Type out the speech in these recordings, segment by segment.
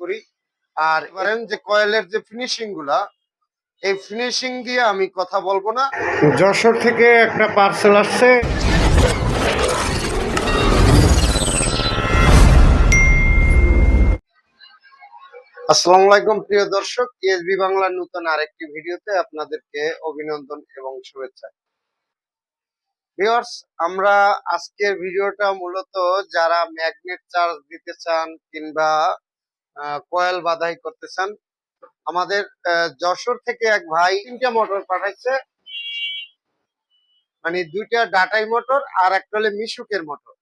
করি। আর ধরেন যে কয়েলের যে ফিনিশিংগুলা এই ফিনিশিং দিয়ে আমি কথা বলব না। যশোর থেকে একটা পার্সেল আসছে। আসসালামু আলাইকুম প্রিয় দর্শক। টিএসবি বাংলার নতুন আরেকটি ভিডিওতে আপনাদেরকে অভিনন্দন এবং শুভেচ্ছা। ভিউয়ার্স আমরা আজকের ভিডিওটা মূলত যারা ম্যাগনেট চার্জ দিতে চান কিংবা কয়েল বাধাই করতে চান। আমাদের যশোর থেকে এক ভাই তিনটা মোটর পাঠাইছে। মানে দুইটা ডাটাই মোটর আর একটা হলে মিশুকের মোটর।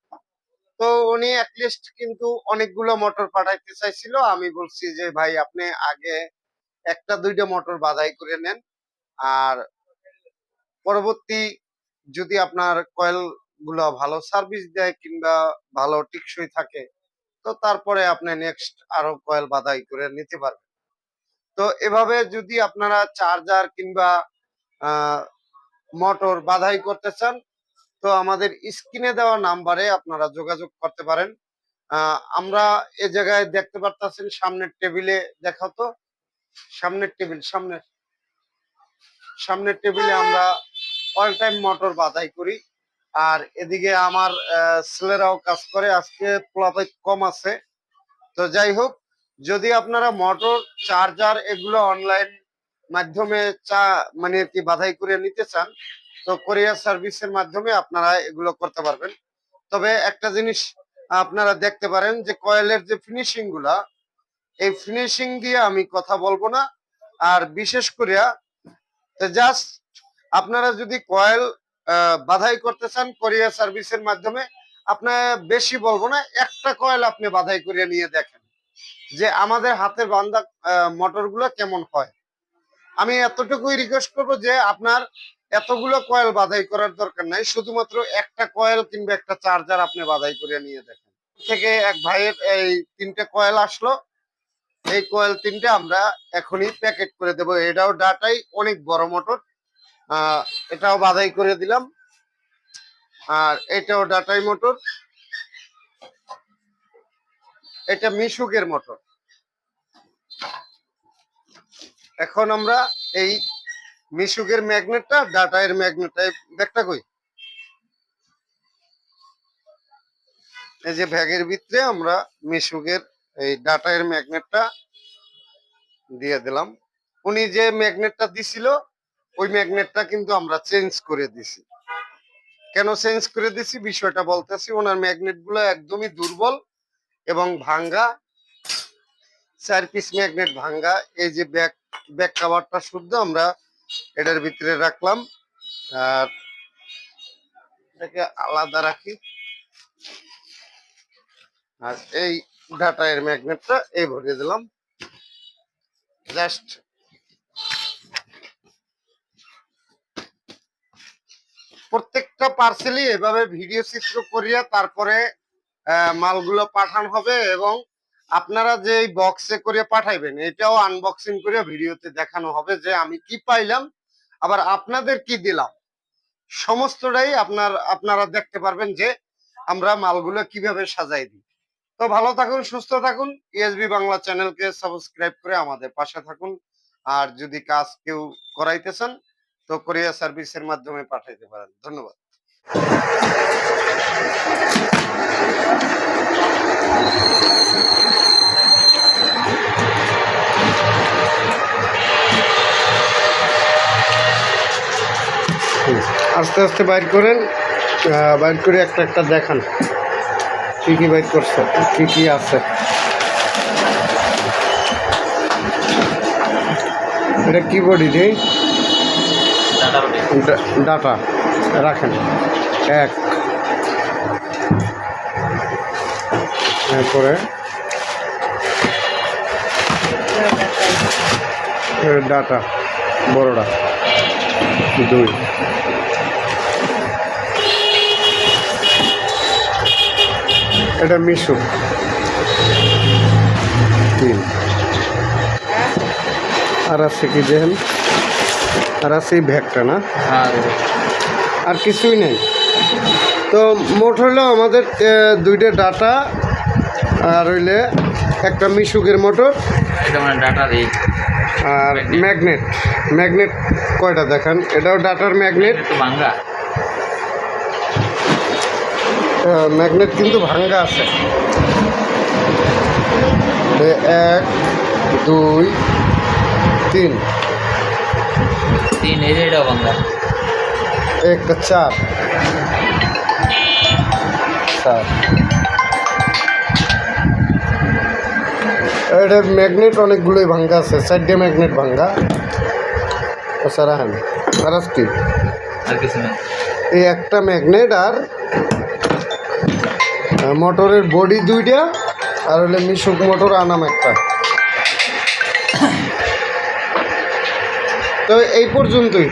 তো উনি লিস্ট কিন্তু অনেকগুলো মোটর পাঠাইতে চাইছিল। আমি বলছি যে, ভাই, আপনি আগে একটা দুইটা মোটর বাধাই করে নেন। আর পরবর্তী যদি আপনার কয়েলগুলো ভালো সার্ভিস দেয় কিংবা ভালো টিকসই থাকে তো তারপরে আপনি নেক্সট আরও কয়েল বাধাই করে নিতে পারবেন। তো এভাবে যদি আপনারা চার্জার কিংবা মোটর বাধাই করতে চান, তো আমাদের স্ক্রিনে দেওয়া নাম্বারে আপনারা যোগাযোগ করতে পারেন। আমরা এ জায়গায় দেখতে পারতেছেন, সামনের টেবিলে দেখাও তো। সামনের টেবিল সামনের সামনের টেবিলে আমরা অল টাইম মোটর বাধাই করি। আর এদিকে আমার ছেলেরাও কাজ করে, আজকে পোলাপাই কম আছে। তো যাই হোক, যদি আপনারা মোটর, চার্জার এগুলো অনলাইন মাধ্যমে চা মানে কি বাধাই করে নিতে চান, তো কোরিয়ার সার্ভিসের মাধ্যমে আপনারা এগুলো করতে পারবেন। তবে একটা জিনিস আপনারা দেখতে পারেন যে কয়েলের যে ফিনিশিংগুলা, এই ফিনিশিং দিয়ে আমি কথা বলব না। আর বিশেষ করে জাস্ট আপনারা যদি কয়েল বাধাই করতে চান কোরিয়ার সার্ভিসের মাধ্যমে আপনার বেশি বলব না, একটা কয়েল আপনি বাধাই করে নিয়ে দেখেন যে আমাদের হাতের বান্ধা মোটরগুলো কেমন হয়। আমি এতটুকুই রিকোয়েস্ট করব যে আপনার এতগুলো কয়েল বাধাই করার দরকার নাই, শুধুমাত্র একটা কয়েল কিংবা একটা চার্জার আপনি বাধাই করে নিয়ে দেখেন। থেকে এক ভাইয়ের এই তিনটে কয়েল আসলো, এই কয়েল তিনটে আমরা এখনই প্যাকেট করে দেব। এটাও ডাটাই অনেক বড় মোটর এটাও বাধাই করে দিলাম। আর এটাও ডাটাই মোটর। এটা মিশুকের মোটর। এখন আমরা এই মিশুকের ম্যাগনেটটা ডাটা এর ম্যাগনেটটা ব্যাগটা কই? এই যে ব্যাগের ভিতরে আমরা মিশুকের এই ডাটা এর ম্যাগনেটটা দিয়ে দিলাম। উনি যে ম্যাগনেটটা দিছিল ওই ম্যাগনেটটা কিন্তু আমরা চেঞ্জ করে দিছি। কেন চেঞ্জ করে দিছি? বিষয়টা বলতেছি, ওনার ম্যাগনেটগুলো একদমই দুর্বল এবং ভাঙ্গা। চার পিস ম্যাগনেট ভাঙ্গা, এই যে ব্যাক ব্যাক কাভারটা শুদ্ধ, আমরা এটার ভিতরে রাখলাম। আর এটাকে আলাদা রাখি। আর এই ডাটা এর ম্যাগনেটটা এই ভরিয়ে দিলাম। জাস্ট প্রত্যেকটা পার্সেলই এভাবে ভিডিও চিত্র করিয়া তারপরে মালগুলো পাঠানো হবে এবং আপনারা যে এই বক্সে করে পাঠাইবেন, এটাও আনবক্সিং করে ভিডিওতে দেখানো হবে যে আমি কি পাইলাম, আবার আপনাদের কি দিলাম। সমস্তটাই আপনার, আপনারা দেখতে পারবেন যে আমরা মালগুলো কীভাবে সাজাই দিই। তো ভালো থাকুন, সুস্থ থাকুন ইএসবি বাংলা চ্যানেলকে সাবস্ক্রাইব করে আমাদের পাশে থাকুন। আর যদি কাজ কেউ করাইতে চান তো কোরিয়া সার্ভিসের মাধ্যমে পাঠাইতে পারেন। ধন্যবাদ। আস্তে আস্তে বাইর করেন। বাইর করে একটা একটা দেখান। কি কি বাইর করছে, কি কি আছে। এটা কি বডি রে। ডাটা রাখেন। এক। এরপরে ডাটা বড়টা দুই। এটা মিশু। তিন। আর আছে কি দেখেন আর আছে এই ভ্যাগটা না? আর কিছুই নেই। তো মোট হলো আমাদের দুইটা ডাটা আর হইলে একটা মিশুকের মোটর এটা মানে আর ম্যাগনেট। ম্যাগনেট কয়টা দেখান? এটাও ডাটার ম্যাগনেট। ভাঙ্গা। ম্যাগনেট কিন্তু ভাঙ্গা আছে। এক দুই তিন। তিন এই যে এটাও ভাঙ্গা একটা চার এটার ম্যাগনেট অনেকগুলোই ভাঙ্গা আছে চারটে ম্যাগনেট ভাঙ্গা রাখেন আর কি আর নেই এই একটা ম্যাগনেট আর মোটরের বডি দুইটা আর হলে মিশুক মোটর আনাম একটা তো এই পর্যন্তই।